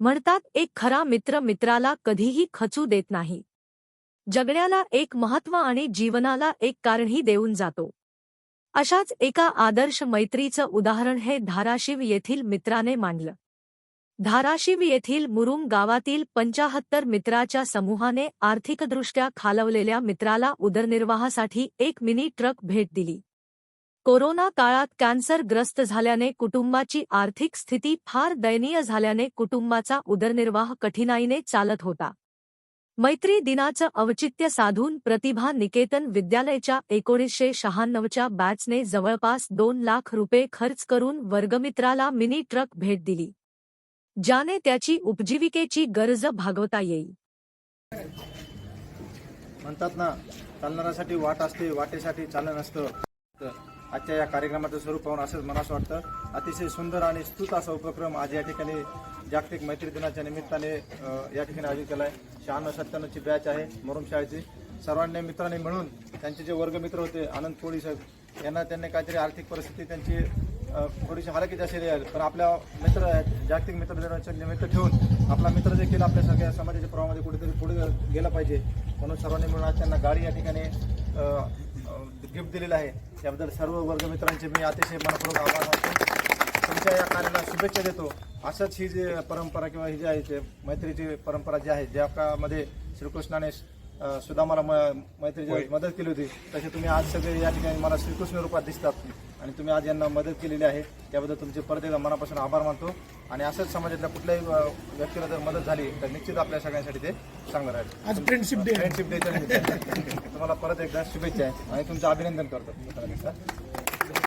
म्हणतात एक खरा मित्र मित्राला कधीही खचू देत नाही. जगण्याला एक महत्त्व आणि जीवनाला एक कारणही देऊन जातो. अशाच एका आदर्श मैत्रीचं उदाहरण हे धाराशिव येथील मित्राने मांडलं. धाराशिव येथील मुरुम गावातील पंचाहत्तर मित्राच्या समूहाने आर्थिकदृष्ट्या खालवलेल्या मित्राला उदरनिर्वाहासाठी एक मिनी ट्रक भेट दिली. कोरोना काळात कॅन्सरग्रस्त झाल्याने कुटुंबाची आर्थिक स्थिती फार दयनीय झाल्याने कुटुंबाचा उदरनिर्वाह कठीणाईने चालत होता. मैत्री दिनाचं औचित्य साधून प्रतिभा निकेतन विद्यालयाच्या एकोणीसशे शहाण्णवच्या बॅचने जवळपास दोन लाख रुपये खर्च करून वर्गमित्राला मिनी ट्रक भेट दिली. ज्याने त्याची उपजीविकेची गरज भागवता येईल. म्हणतात ना चालणाऱ्यासाठी वाट असते वाटेसाठी चालन असतं आजच्या या कार्यक्रमाचं स्वरूप पाहून असंच मला असं वाटतं. अतिशय सुंदर आणि स्तुत असा उपक्रम आज या ठिकाणी जागतिक मैत्री दिनाच्या निमित्ताने या ठिकाणी आयोजित केला आहे शहाण्णव सत्त्याण्णवची बॅच आहे मोरम शाळेची. सर्वांनी मित्रांनी मिळून त्यांचे जे वर्गमित्र होते आनंद कोळी साहेब यांना त्यांनी काहीतरी आर्थिक परिस्थिती त्यांची थोडीशी हालाकीची असेल आहे पण आपल्या मित्र आहेत जागतिक मित्र दिनाच्या निमित्त ठेवून आपला मित्र देखील आपल्या सगळ्या समाजाच्या प्रवाहामध्ये कुठेतरी पुढे गेला पाहिजे. म्हणून सर्वांनी मिळून आज त्यांना गाडी या ठिकाणी गिफ्ट दिलेलं आहे. त्याबद्दल सर्व वर्गमित्रांचे मी अतिशय मनपूर्वक आभार मानतो. तुमच्या या कार्याला शुभेच्छा देतो. असंच ही जी परंपरा किंवा ही जी आहे ते मैत्रीची परंपरा जी आहे ज्या काळामध्ये श्रीकृष्णाने अ, सुदामाला म- मैत्रीची मदत केली होती तसे तुम्ही आज सगळे या ठिकाणी मला श्रीकृष्ण रूपात दिसतात. आणि तुम्ही आज यांना मदत केलेली आहे. त्याबद्दल तुमचे परत एकदा मनापासून आभार मानतो. आणि असंच समाजातल्या कुठल्याही व्यक्तीला जर मदत झाली तर निश्चित आपल्या सगळ्यांसाठी ते चांगलं राहील. आज फ्रेंडशिप डे फ्रेंडशिप डेच्या तुम्हाला परत एकदा शुभेच्छा आहे. आणि तुमचं अभिनंदन करतो. मित्रांनो.